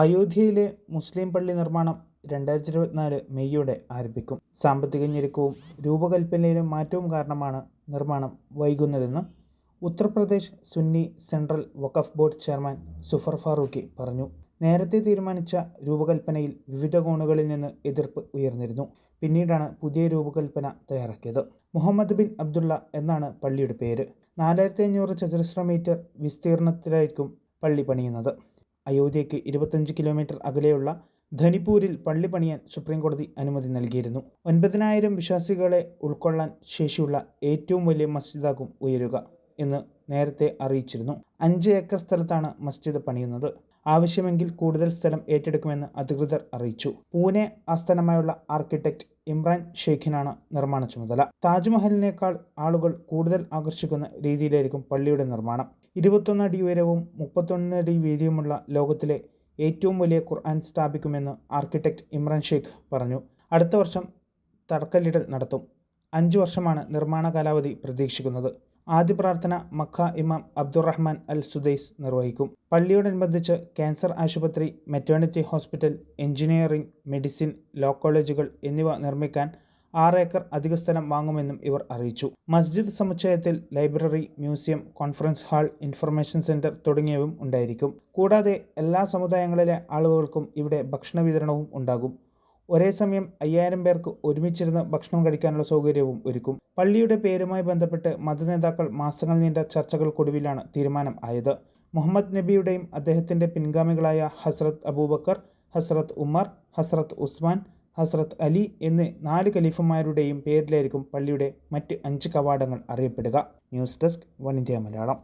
അയോധ്യയിലെ മുസ്ലിം പള്ളി നിർമ്മാണം രണ്ടായിരത്തി ഇരുപത്തിനാല് മെയ്യോടെ ആരംഭിക്കും. സാമ്പത്തിക ഞെരുക്കവും രൂപകൽപ്പനയിലും മാറ്റവും കാരണമാണ് നിർമ്മാണം വൈകുന്നതെന്ന് Uttar Pradesh Sunni central Waqf board chairman Zufar Farooqui പറഞ്ഞു. നേരത്തെ തീരുമാനിച്ച രൂപകൽപ്പനയിൽ വിവിധ കോണുകളിൽ നിന്ന് എതിർപ്പ് ഉയർന്നിരുന്നു. പിന്നീടാണ് പുതിയ രൂപകൽപ്പന തയ്യാറാക്കിയത്. മുഹമ്മദ് ബിൻ അബ്ദുള്ള എന്നാണ് പള്ളിയുടെ പേര്. നാലായിരത്തി അഞ്ഞൂറ് ചതുരശ്ര മീറ്റർ വിസ്തീർണത്തിലായിരിക്കും പള്ളി പണിയുന്നത്. അയോധ്യയ്ക്ക് ഇരുപത്തഞ്ച് കിലോമീറ്റർ അകലെയുള്ള ധനിപ്പൂരിൽ പള്ളി പണിയാൻ സുപ്രീംകോടതി അനുമതി നൽകിയിരുന്നു. ഒൻപതിനായിരം വിശ്വാസികളെ ഉൾക്കൊള്ളാൻ ശേഷിയുള്ള ഏറ്റവും വലിയ മസ്ജിദാകും ഉയരുക. എന്ന് നേരത്തെ അറിയിച്ചിരുന്നു. അഞ്ച് ഏക്കർ സ്ഥലത്താണ് മസ്ജിദ് പണിയുന്നത്. ആവശ്യമെങ്കിൽ കൂടുതൽ സ്ഥലം ഏറ്റെടുക്കുമെന്ന് അധികൃതർ അറിയിച്ചു. പൂനെ ആസ്ഥാനമായുള്ള ആർക്കിടെക്ട് ഇമ്രാൻ ഷെയ്ഖിനാണ് നിർമ്മാണ ചുമതല. താജ്മഹലിനേക്കാൾ ആളുകൾ കൂടുതൽ ആകർഷിക്കുന്ന രീതിയിലായിരിക്കും പള്ളിയുടെ നിർമ്മാണം. ഇരുപത്തൊന്ന് അടി ഉയരവും മുപ്പത്തൊന്ന് അടി വീതിയുമുള്ള ലോകത്തിലെ ഏറ്റവും വലിയ ഖുർആൻ സ്ഥാപിക്കുമെന്ന് ആർക്കിടെക്ട് ഇമ്രാൻ ഷെയ്ഖ് പറഞ്ഞു. അടുത്ത വർഷം തറക്കല്ലിടൽ നടത്തും. അഞ്ച് വർഷമാണ് നിർമ്മാണ കാലാവധി പ്രതീക്ഷിക്കുന്നത്. ആദ്യ പ്രാർത്ഥന മക്ക ഇമാം അബ്ദുറഹ്മാൻ അൽ സുദൈസ് നിർവഹിക്കും. പള്ളിയോടനുബന്ധിച്ച് ക്യാൻസർ ആശുപത്രി maternity hospital engineering medicine law കോളേജുകൾ എന്നിവ നിർമ്മിക്കാൻ ആറ് ഏക്കർ അധിക സ്ഥലം വാങ്ങുമെന്നും ഇവർ അറിയിച്ചു. മസ്ജിദ് സമുച്ചയത്തിൽ library museum conference hall information centre തുടങ്ങിയവയും ഉണ്ടായിരിക്കും. കൂടാതെ എല്ലാ സമുദായങ്ങളിലെ ആളുകൾക്കും ഇവിടെ ഭക്ഷണ വിതരണവും ഉണ്ടാകും. ഒരേ സമയം അയ്യായിരം പേർക്ക് ഒരുമിച്ചിരുന്ന് ഭക്ഷണം കഴിക്കാനുള്ള സൗകര്യവും ഒരുക്കും. പള്ളിയുടെ പേരുമായി ബന്ധപ്പെട്ട് മതനേതാക്കൾ മാസങ്ങൾ നീണ്ട ചർച്ചകൾക്കൊടുവിലാണ് തീരുമാനം ആയത്. മുഹമ്മദ് നബിയുടെയും അദ്ദേഹത്തിന്റെ പിൻഗാമികളായ ഹസ്രത് അബൂബക്കർ ഹസ്രത് ഉമർ ഹസ്രത് ഉസ്മാൻ ഹസ്രത് അലി എന്നീ നാല് ഖലീഫുമാരുടെയും പേരിലായിരിക്കും പള്ളിയുടെ മറ്റ് അഞ്ച് കവാടങ്ങൾ അറിയപ്പെടുക. News desk one India Malayalam.